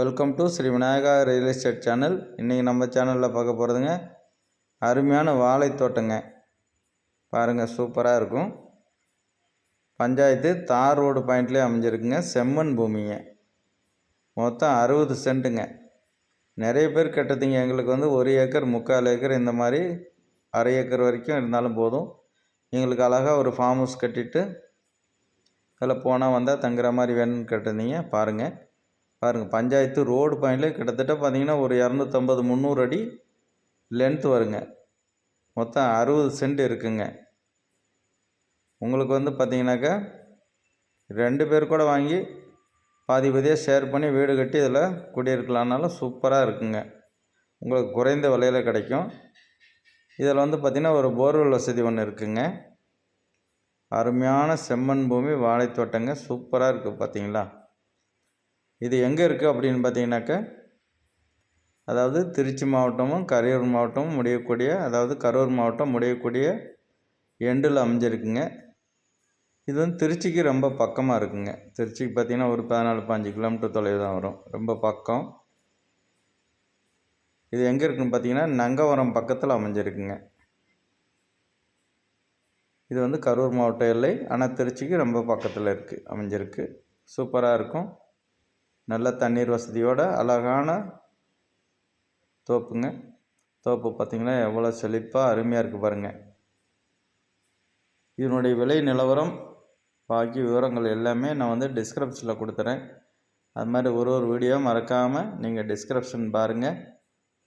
Welcome to Shri Vinayaka real estate channel. இன்றைக்கி நம்ம சேனலில் பார்க்க போகிறதுங்க அருமையான வாழை தோட்டங்க பாருங்கள் சூப்பராக இருக்கும். பஞ்சாயத்து தார் ரோடு பாயிண்ட்லேயே அமைஞ்சிருக்குங்க செம்மண் பூமிங்க. மொத்தம் அறுபது சென்ட்டுங்க. நிறைய பேர் கட்டுறதுங்க எங்களுக்கு வந்து ஒரு ஏக்கர் முக்கால் ஏக்கர் இந்த மாதிரி அரை ஏக்கர் வரைக்கும் இருந்தாலும் போதும். எங்களுக்கு அழகாக ஒரு ஃபார்ம் ஹவுஸ் கட்டிட்டு அதில் போனால் வந்தால் தங்குற மாதிரி வேணும்னு கேட்டிருந்தீங்க பாருங்கள் பாருங்கள் பஞ்சாயத்து ரோடு பாயிண்டில் கிட்டத்தட்ட பார்த்தீங்கன்னா ஒரு இரநூத்தம்பது முந்நூறு அடி லென்த் வருங்க. மொத்தம் அறுபது சென்ட் இருக்குங்க. உங்களுக்கு வந்து பார்த்தீங்கன்னாக்கா ரெண்டு பேர் கூட வாங்கி பாதி பாதியாக ஷேர் பண்ணி வீடு கட்டி இதில் குடியிருக்கலான்னாலும் சூப்பராக இருக்குங்க. உங்களுக்கு குறைந்த விலையில் கிடைக்கும். இதில் வந்து பார்த்திங்கன்னா ஒரு போர்வெல் வசதி ஒன்று இருக்குங்க. அருமையான செம்மண் பூமி வாழைத்தோட்டங்க சூப்பராக இருக்குது பார்த்தீங்களா இது எங்கே இருக்குது அப்படின்னு பார்த்தீங்கன்னாக்கா அதாவது திருச்சி மாவட்டமும் கரூர் மாவட்டமும் முடியக்கூடிய அதாவது கரூர் மாவட்டம் முடியக்கூடிய எண்டில் அமைஞ்சிருக்குங்க. இது வந்து திருச்சிக்கு ரொம்ப பக்கமாக இருக்குங்க. திருச்சிக்கு பார்த்திங்கன்னா ஒரு பதினாலு பாஞ்சு கிலோமீட்டர் தொலைவு தான் வரும். ரொம்ப பக்கம். இது எங்கே இருக்குன்னு பார்த்தீங்கன்னா நங்கவரம் பக்கத்தில் அமைஞ்சிருக்குங்க. இது வந்து கரூர் மாவட்ட எல்லை ஆனால் திருச்சிக்கு ரொம்ப பக்கத்தில் இருக்குது அமைஞ்சிருக்கு. சூப்பராக இருக்கும். நல்ல தண்ணீர் வசதியோட அழகான தோப்புங்க. தோப்பு பார்த்திங்கன்னா எவ்வளோ செழிப்பாக அருமையாக இருக்குது பாருங்கள் இதனுடைய விலை நிலவரம் பாக்கி விவரங்கள் எல்லாமே நான் வந்து டிஸ்கிரிப்ஷனில் கொடுத்துறேன். அது மாதிரி ஒரு ஒரு வீடியோ மறக்காமல் நீங்கள் டிஸ்கிரிப்ஷன் பாருங்கள்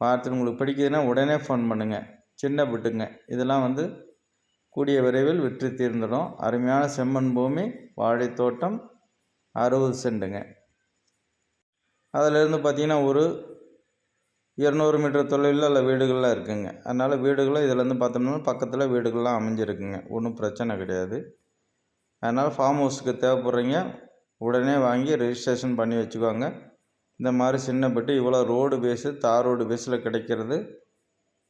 பார்த்துட்டு உங்களுக்கு பிடிக்குதுன்னா உடனே ஃபோன் பண்ணுங்கள் சின்ன பிட்டுங்க. இதெல்லாம் வந்து கூடிய விரைவில் விற்று தீர்ந்துடும். அருமையான செம்மண் பூமி வாழைத்தோட்டம் அறுபது சென்ட்டுங்க அதிலேருந்து பார்த்திங்கன்னா ஒரு இரநூறு மீட்டர் தொலைவில் அதில் வீடுகள்லாம் இருக்குதுங்க அதனால் வீடுகளும் இதிலேருந்து பார்த்தோம்னா பக்கத்தில் வீடுகள்லாம் அமைஞ்சிருக்குங்க. ஒன்றும் பிரச்சனை கிடையாது. அதனால் ஃபார்ம் ஹவுஸுக்கு தேவைப்படுறீங்க உடனே வாங்கி ரெஜிஸ்ட்ரேஷன் பண்ணி வச்சுக்கோங்க. இந்த மாதிரி சின்னப்பட்டு இவ்வளோ ரோடு பேஸு தார் ரோடு பேஸில் கிடைக்கிறது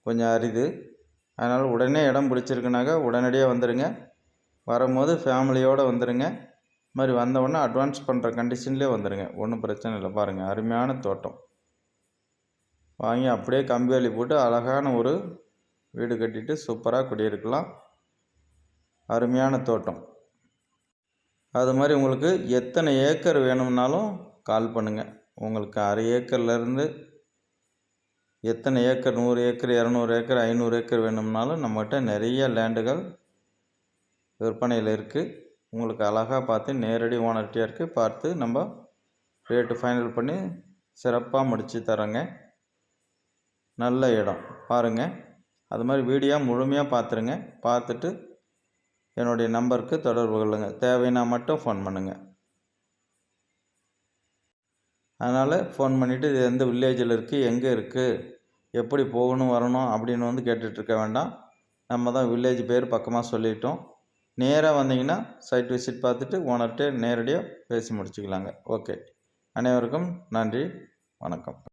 கொஞ்சம் அரிது. அதனால் உடனே இடம் பிடிச்சிருக்குனாக்கா உடனடியாக வந்துடுங்க வரும்போது ஃபேமிலியோடு வந்துடுங்க மாதிரி வந்தவொடனே அட்வான்ஸ் பண்ணுற கண்டிஷன்லேயே வந்துடுங்க ஒன்றும் பிரச்சனை இல்லை. பாருங்கள் அருமையான தோட்டம். வாங்கி அப்படியே கம்பி வேலி போட்டு அழகான ஒரு வீடு கட்டிட்டு சூப்பராக குடியிருக்கலாம். அருமையான தோட்டம். அது மாதிரி உங்களுக்கு எத்தனை ஏக்கர் வேணும்னாலும் கால் பண்ணுங்கள் உங்களுக்கு அரை ஏக்கர்லேருந்து எத்தனை ஏக்கர்? நூறு ஏக்கர் இரநூறு ஏக்கர் ஐநூறு ஏக்கர் வேணும்னாலும் நம்மகிட்ட நிறைய லேண்டுகள் விற்பனையில் இருக்குது உங்களுக்கு அழகாக பார்த்து நேரடி ஓனர்கிட்டே இருக்குது பார்த்து நம்ம ரேட்டு ஃபைனல் பண்ணி சிறப்பாக முடித்து தரோங்க. நல்ல இடம். பாருங்கள் அது மாதிரி வீடியோ முழுமையாக பார்த்துருங்க. பார்த்துட்டு என்னுடைய நம்பருக்கு தொடர்பு கொள்ளுங்கள் தேவைன்னா மட்டும் ஃபோன் பண்ணுங்கள் அதனால் ஃபோன் பண்ணிவிட்டு இது எந்த வில்லேஜில் இருக்குது எங்கே இருக்குது எப்படி போகணும் வரணும் அப்படின்னு வந்து கேட்டுட்ருக்க வேண்டாம். நம்ம தான் வில்லேஜ் பேர் பக்கமாக சொல்லிட்டோம். நேராக வந்தீங்கன்னா சைட் விசிட் பார்த்துட்டு ஓனர்கிட்ட நேரடியாக பேசி முடிச்சுக்கலாங்க. ஓகே அனைவருக்கும் நன்றி. வணக்கம்.